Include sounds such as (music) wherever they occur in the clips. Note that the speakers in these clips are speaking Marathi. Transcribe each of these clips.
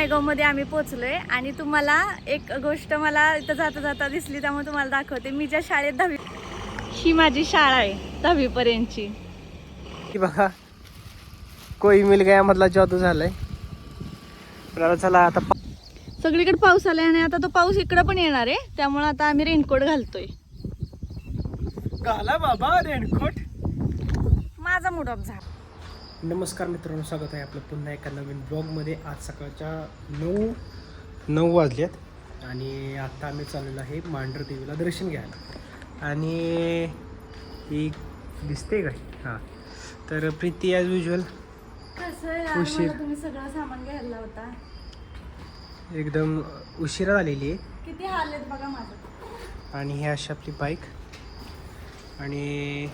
नायगावमध्ये आम्ही पोचलोय आणि तुम्हाला एक गोष्ट मला इथं जाता जाता दिसली त्यामुळे तुम्हाला दाखवते. मी ज्या शाळेत दहावी ही माझी शाळा आहे दहावी पर्यंतची की बघा. कोई मिल गया मधला जादू झालाय. पण आता चला आता पा- सगळीकडे पाऊस आलाय आणि आता तो पाऊस इकडे पण येणार आहे त्यामुळे आता आम्ही रेनकोट घालतोय. घाला बाबा रेनकोट. माझा मूड ऑफ झाला. नमस्कार मित्रांनो स्वागत आहे आपलं पुन्हा एका नवीन ब्लॉगमध्ये. आज सकाळच्या नऊ नऊ वाजलेत. आणि आता आम्ही चाललेलो आहे मांढर देवीला दर्शन घ्यायला. आणि ही दिसते का? हां. तर प्रीती ॲज युजल कसं उशीर. तुम्ही सगळं सामान घ्यायला होता. एकदम उशिरा झालेली आहे. किती हाल आहेत बघा माझं. आणि ही अशी आपली बाईक आणि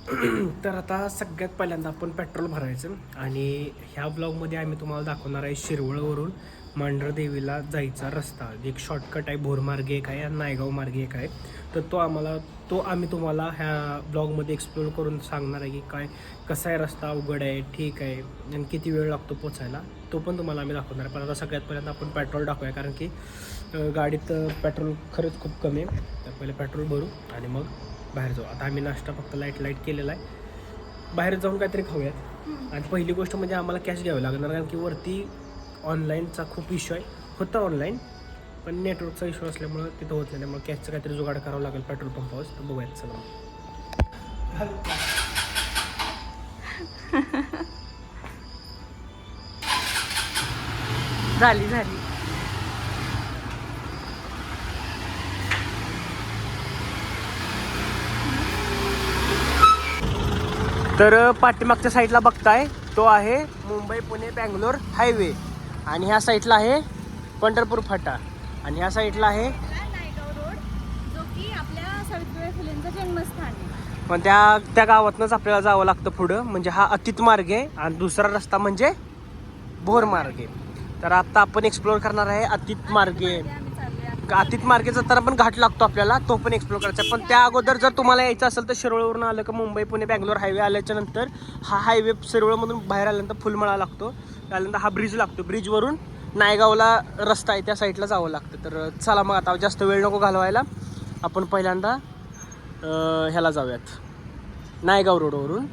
(clears throat) तर आता सगळ्यात पहिल्यांदा आपण पेट्रोल भरायचं आणि ह्या ब्लॉगमध्ये आम्ही तुम्हाला दाखवणार आहे शिरवळवरून मांढर देवीला जायचा रस्ता. एक शॉर्टकट आहे भोरमार्गे एक आहे आणि नायगाव मार्गे एक आहे. तर तो आम्हाला तो आम्ही तुम्हाला ह्या ब्लॉगमध्ये एक्सप्लोर करून सांगणार आहे की काय कसा आहे रस्ता अवघड आहे ठीक आहे आणि किती वेळ लागतो पोचायला तो पण तुम्हाला आम्ही दाखवणार आहे. पण आता सगळ्यात पहिल्यांदा आपण पेट्रोल टाकूया कारण की गाडीत पेट्रोल खरंच खूप कमी आहे. तर पहिले पेट्रोल भरू आणि मग बाहेर जाऊ. आता आम्ही नाश्ता फक्त लाइट लाइट केलेला आहे. बाहेर जाऊन काहीतरी खाऊयात. आणि पहिली गोष्ट म्हणजे आम्हाला कॅश घ्यावी लागणार कारण की वरती ऑनलाईनचा खूप इश्यू आहे. होता ऑनलाईन पण नेटवर्कचा इश्यू असल्यामुळं तिथं होत नाही. त्यामुळे कॅशचं काहीतरी जुगाड करावं लागेल पेट्रोल पंपावर तर बघूयात सगळं (laughs) झाली झाली. तर पाठीमागच्या साईडला बघताय तो आहे मुंबई पुणे बँगलोर हायवे. आणि ह्या साईडला आहे पंढरपूर फाटा. आणि ह्या साईडला आहे नायगाव रोड जो की आपल्या सावित्रीबाई फुलेंचं जन्मस्थान आहे. पण त्या त्या गावातनंच आपल्याला जावं लागतं पुढं. म्हणजे हा अतित मार्ग आहे आणि दुसरा रस्ता म्हणजे भोर मार्ग आहे. तर आता आपण एक्सप्लोर करणार आहे अतित मार्गे अतित मार्गे जाताना पण घाट लागतो आपल्याला तो पण एक्सप्लोर करायचा. पण त्या अगोदर जर तुम्हाला यायचं असेल तर शिरवळवरून आलं का मुंबई पुणे बँगलोर हायवे आल्याच्यानंतर हा हायवे शिरवळमधून बाहेर आल्यानंतर फुलमळा लागतो. त्यानंतर हा ब्रिज लागतो. ब्रिजवरून नायगावला रस्ता आहे त्या साईडला जावं लागतं. तर चला मग आता जास्त वेळ नको घालवायला. आपण पहिल्यांदा ह्याला जाऊयात. नायगाव रोडवरून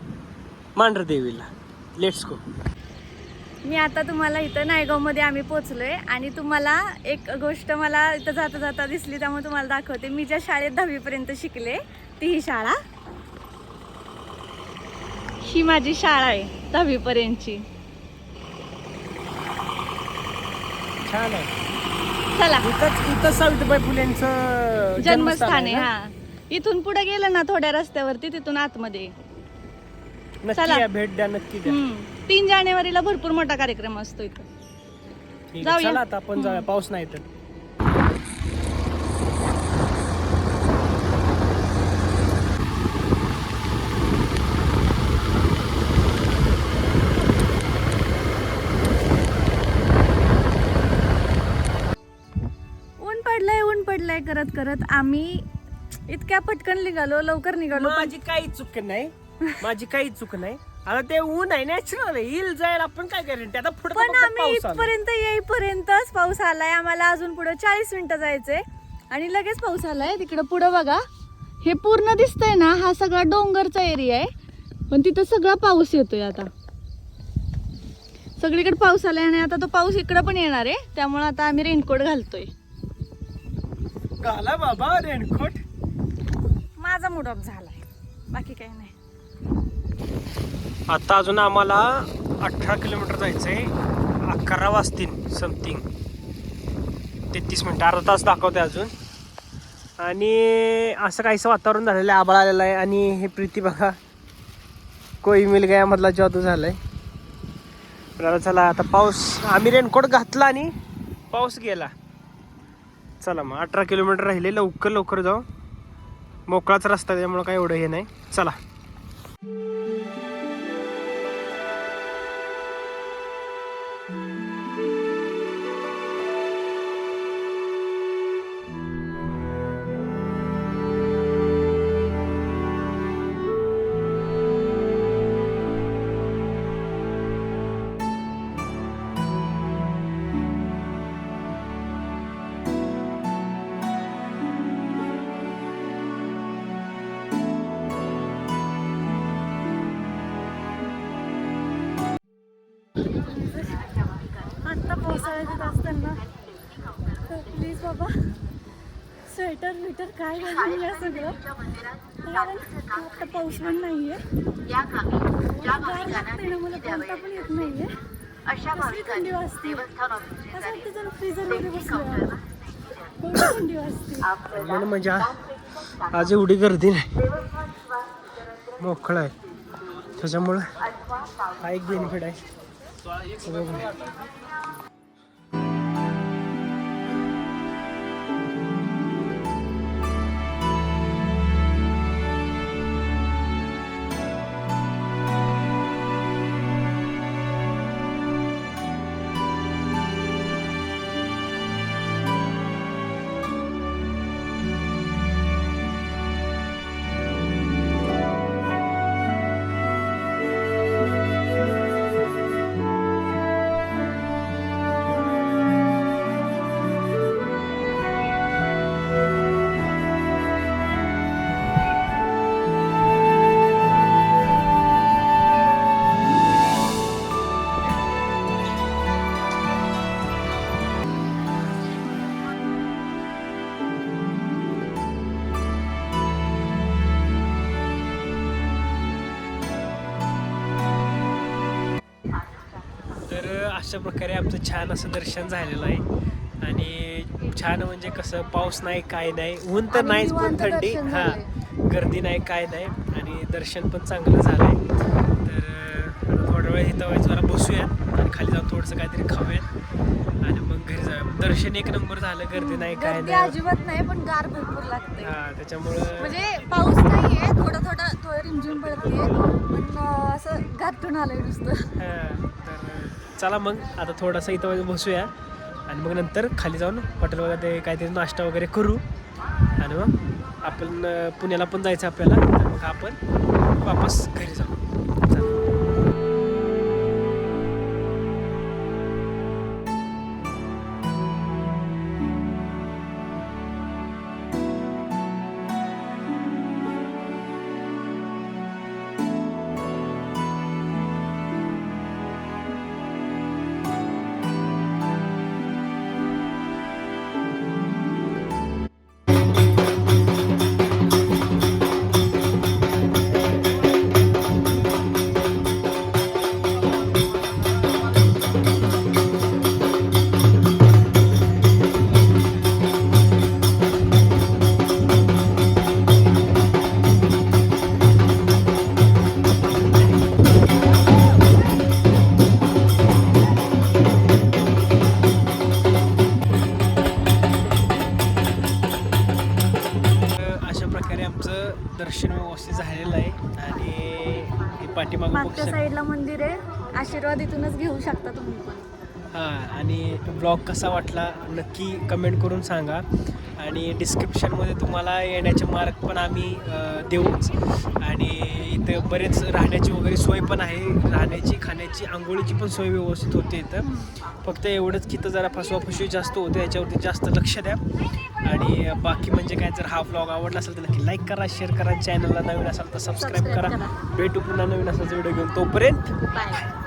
मांढरदेवीला. लेट्स गो मी आता तुम्हाला इथं नायगावमध्ये आम्ही पोचलोय आणि तुम्हाला एक गोष्ट मला इथं जाता जाता दिसली त्यामुळे तुम्हाला दाखवते. मी ज्या शाळेत दहावीपर्यंत शिकले ती ही शाळा. ही माझी शाळा आहे दहावीपर्यंतची. छान आहे. चला. इथंच इथं सावित्रीबाई फुलेंचं जन्मस्थान आहे ना? हा. इथून पुढे गेलं ना थोड्या रस्त्यावरती तिथून आतमध्ये. नक्की चला. या भेट द्या नक्की द्या. हम्म. तीन जानेवारीला भरपूर मोठा कार्यक्रम असतो इथं. ठीक आहे, जाऊया. चला आता आपण जाऊया. पाऊस नाही तर ऊन पडलंय ऊन पडलंय करत करत आम्ही इतक्या पटकन निघालो लवकर निघालो. माझी काही चूक नाही. माझी काही चूक नाही. आता ते ऊन आहे नॅचरल येईल जाईल आपण काय गॅरंटी आता पुढे पण आम्ही इथपर्यंत येईपर्यंतच पाऊस आलाय. आम्हाला अजून पुढे चाळीस मिनिटं जायचंय. आणि लगेच पाऊस आलाय. तिकडं पुढं बघा. हे पूर्ण दिसतंय ना हा सगळा डोंगरचा एरिया आहे. पण तिथं सगळा पाऊस येतोय आता. सगळीकडे पाऊस आलाय आणि आता तो पाऊस इकडं पण येणार आहे. त्यामुळे आता आम्ही रेनकोट घालतोय. घाला बाबा रेनकोट. माझा मूड ऑफ झालाय. बाकी काही नाही. आता अजून आम्हाला अठरा किलोमीटर जायचंय. अकरा वाजतील समथिंग तेहतीस मिनिटं अर्धा तास दाखवते अजून. आणि असं काहीसं वातावरण झालेलं आहे आबाळ आलेलं आहे. आणि हे प्रीती बघा कोई मिल गया मधला जादू आता चला आता पाऊस आम्ही रेनकोट घातला आणि पाऊस गेला. चला मग अठरा किलोमीटर राहिले लवकर लवकर जाऊ. मोकळाच रस्ता त्यामुळं काय एवढं हे नाही. चला. येत असताना तर प्लीज बाबा स्वेटर विटर काय घालून या सगळं? कारण आता पाऊस पण नाहीये. या कामी ज्या गार लागते ना मला बोलता पण येत नाहीये. अशा कसली थंडी वाजते? असं वाटतं जरा ऑफिसचे फ्रीजरमध्ये बसलो थंडी वाजते? म्हणून म्हणजे आज एवढी गर्दी नाही. मोकळं आहे. त्याच्यामुळं हा एक बेनिफिट आहे. तर अशा प्रकारे आमचं छान असं दर्शन झालेलं आहे. आणि छान म्हणजे कसं पाऊस नाही काय नाही. ऊन तर नाहीच पण थंडी हा. गर्दी नाही काय नाही. आणि दर्शन पण चांगलं झालंय. तर अं, आता थोडा वेळ इथं व्हायचं जरा बसूया. आणि खाली जाऊन थोडंसं काहीतरी खाऊयात आणि मग घरी जाऊया. दर्शन एक नंबर झालं गर्दी नाही काय नाही. अजिबात नाही पण गार भरपूर लागते. हा त्याच्यामुळं म्हणजे पाऊस नाहीये थोडं थोडं थोडं रिमझिम पडते पण असं गारठून आलंय नुसतं. हा, तर चला मग आता थोडासा इथं बसूया. आणि मग नंतर खाली जाऊन हॉटेल वगैरे काहीतरी नाश्ता वगैरे करू. आणि मग आपण पुण्याला पण जायचं आपल्याला. मग आपण वापस घरी जाऊ. आणि पाठीमागं बघू मागच्या शकता. साईडला मंदिर आहे. आशीर्वाद इथूनच घेऊ शकता तुम्ही पण. हां आणि ब्लॉग कसा वाटला नक्की कमेंट करून सांगा. आणि डिस्क्रिप्शनमध्ये तुम्हाला येण्याचे मार्ग पण आम्ही देऊच. आणि इथं बरेच राहण्याची वगैरे सोय पण आहे. राहण्याची खाण्याची आंघोळीची पण सोय व्यवस्थित होते इथं. फक्त एवढंच की इथं जरा फसवाफसवी जास्त होते याच्यावरती जास्त लक्ष द्या. आणि बाकी म्हणजे काय जर हा ब्लॉग आवडला असेल तर नक्की लाईक करा शेअर करा. चॅनलला नवीन असाल तर सबस्क्राईब करा. भेटू पुन्हा नवीन असायचा व्हिडिओ घेऊन. तोपर्यंत बाय